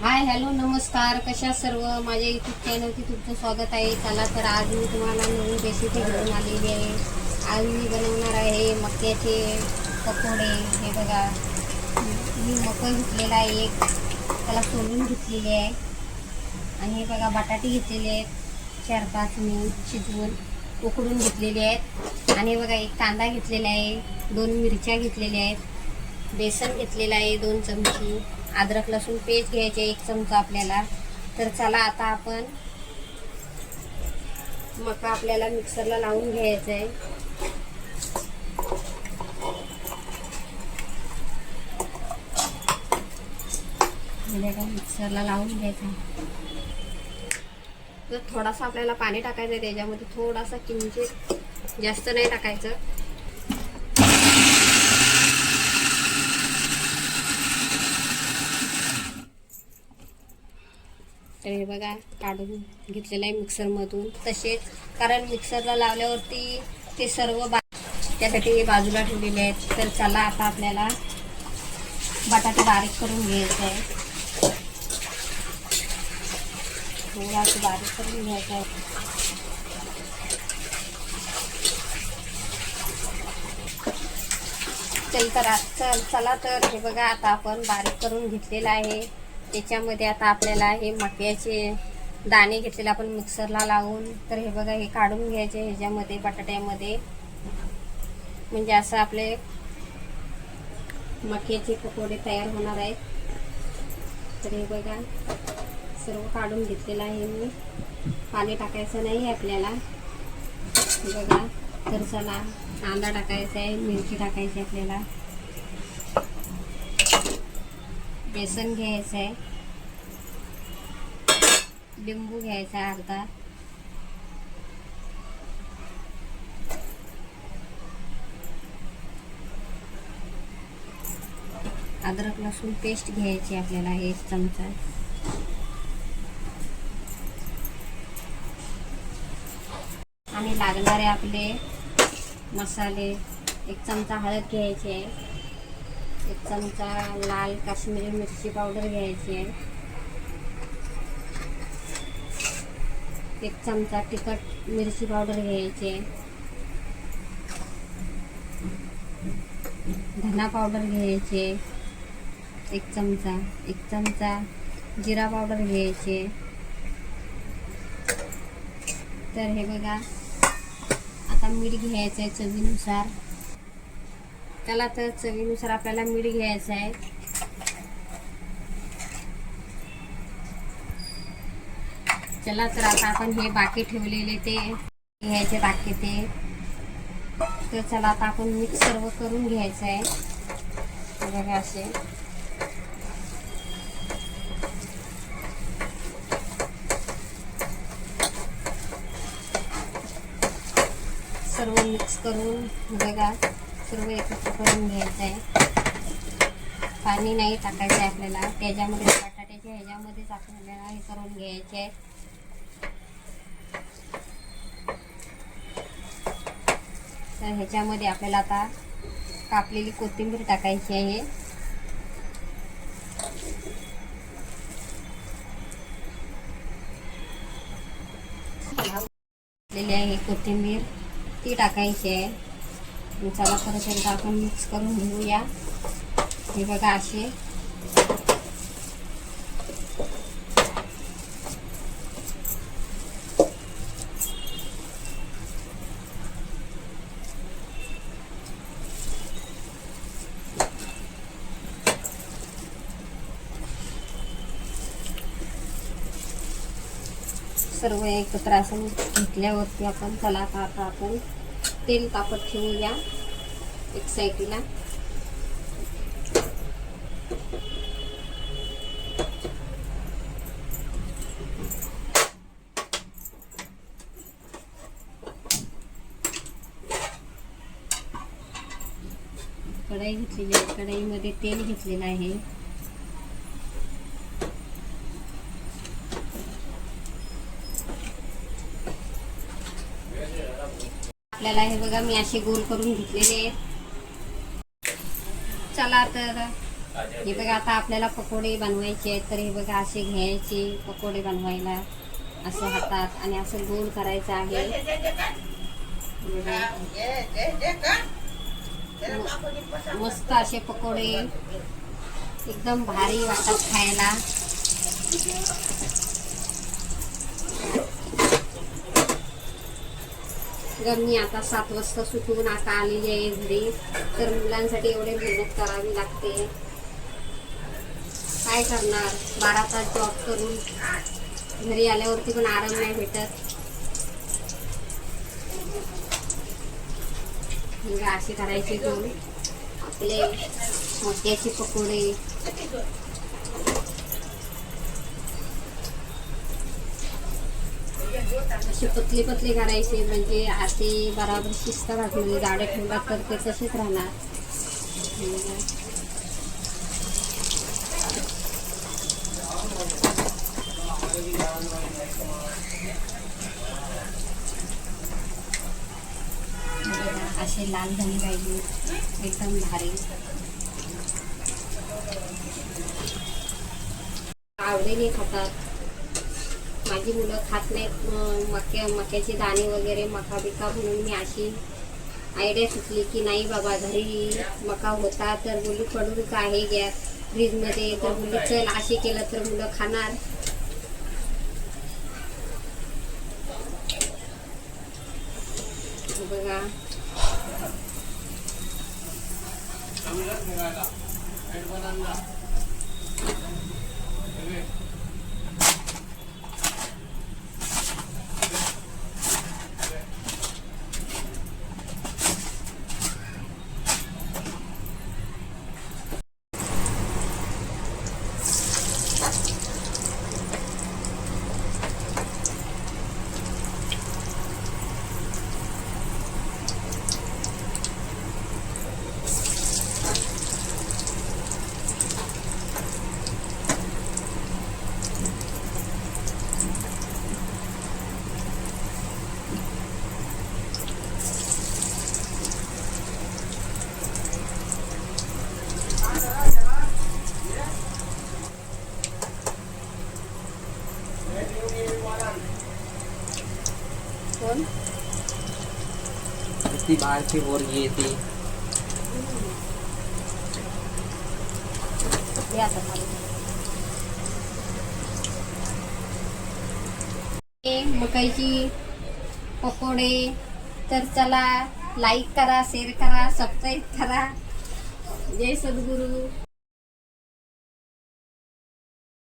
Hi hello नमस्कार. कशा सर्व? माझ्या युट्यूब चॅनलवरती तुमचं स्वागत आहे. चला तर आज मी तुम्हाला नवीन रेसिपी घेऊन आलेली आहे. आज मी बनवणार आहे मक्याचे पकोडे. हे बघा. मी मकं घेतलेला आहे एक. त्याला सोलून घेतलेली आहे. आणि हे बघा बटाटे घेतलेले आहेत. चार पाच मी शिजवून उकडून घेतलेले आहेत. आणि हे बघा एक कांदा घेतलेला आहे. दोन मिरच्या घेतलेल्या आहेत. बेसन घेतलेलं आहे दोन चमची अद्रक लसूण पेस्ट घ्यायचे एक चमचा आपल्याला. तर चला आता आपण मका आपल्याला मिक्सरला लावून घ्यायचं आहे. का मिक्सरला लावून घ्यायचं तर थोडासा आपल्याला पाणी टाकायचं आहे त्याच्यामध्ये थोडासा किंचित जास्त नाही टाकायचं. तर हे बघा काढून घेतलेलं आहे मिक्सरमधून तसेच कारण मिक्सरला लावल्यावरती ते सर्व बा त्यासाठी बाजूला ठेवलेले आहेत. तर चला आता आपल्याला बटाटे बारीक करून घ्यायचं आहे. थोडा असं बारीक करून घ्यायचं आहे. चल तर चल चला तर हे बघा आता आपण बारीक करून घेतलेलं आहे. याच्यामध्ये आता आपल्याला हे मक्याचे दाणे घेतलेले आपण मिक्सरला लावून तर हे बघा हे काढून घ्यायचे ह्याच्यामध्ये बटाट्यामध्ये. म्हणजे असं आपले मक्याचे पकोडे तयार होणार आहेत. तर हे बघा सर्व काढून घेतलेलं आहे मी. पाणी टाकायचं नाही आपल्याला. हे बघा तर चला कांदा टाकायचा आहे मिरची टाकायची आपल्याला. बेसन घ्यायचं आहे. लिंबू घ्यायचा आहे अर्धा. अद्रक लसूण पेस्ट घ्यायची आपल्याला एक चमचा. आणि लागणारे आपले मसाले एक चमचा हळद घ्यायची आहे. एक चमचा लाल काश्मीरी मिरची पावडर घ्यायची आहे. एक चमचा तिखट मिरची पावडर घ्यायची आहे. धना पावडर घ्यायची आहे. एक चमचा एक चमचा जिरा पावडर घ्यायची आहे. तर हे बघा आता मीठ घ्यायचं आहे चवीनुसार. त्याला तर चवीनुसार आपल्याला मीठ घ्यायचं आहे. चला तर आता आपण हे बाकी ठेवलेले ते घ्यायचे बाकी ते. तर चला आता आपण मिक्स सर्व करून घ्यायचं आहे. बघा असे. सर्व मिक्स करून बघा. सर्व एकत्र करून घ्यायचं आहे पाणी नाही टाकायचं आहे आपल्याला. त्याच्यामध्ये बटाट्याच्या ह्याच्यामध्येच आपल्याला हे करून घ्यायचे आहे तर ह्याच्यामध्ये आपल्याला आता कापलेली कोथिंबीर टाकायची आहे. आहे कोथिंबीर. ती टाकायची आहे. आणि परत एकदा आपण मिक्स करून घेऊया. हे बघा असे. सर्व एकत्र असं घेतल्यावरती आपण चला आता आपण तेल तापत ठेवूया एक साईडला कढई घेतलेली आहे. कढईमध्ये तेल घेतलेलं आहे. आपल्याला हे बघा मी असे गोल करून घेतलेले आहेत. चला तर हे बघा आता आपल्याला पकोडे बनवायचे आहेत. तर हे बघा असे घ्यायचे पकोडे बनवायला. असं हातात आणि असं गोल करायचं आहे. म- मस्त असे पकोडे. एकदम भारी वाटतात खायला. तर मी आता सात वाजता सुटून आता आलेली आहे घरी. तर मुलांसाठी एवढे मेहनत करावी लागते. काय करणार? बारा तास जॉब करून घरी आल्यावरती पण आराम नाही भेटत. अशी असे करायचे दोन आपले मक्याचे पकोडे. असे पतले पतले करायचे म्हणजे असे बराबर शिस्त घातलेले जाडे ठेवला तर ते तसेच राहणार. असे लाल झाले पाहिजे एकदम भारी. आवडीने खातात. माझी मुलं खात नाहीत. मक्या मक्याचे दाणे वगैरे मका बिका म्हणून मी अशी आयडिया सुचली की नाही बाबा घरी मका होता तर मुली पडून का आहे घ्या फ्रीजमध्ये तर मुली चल असे केलं तर मुलं खाणार. बघा. कोण? ती. बाहेरची पोरगी येते मकाईची पकोडे तर चला लाईक करा शेअर करा सबस्क्राईब करा. जय सद्गुरू.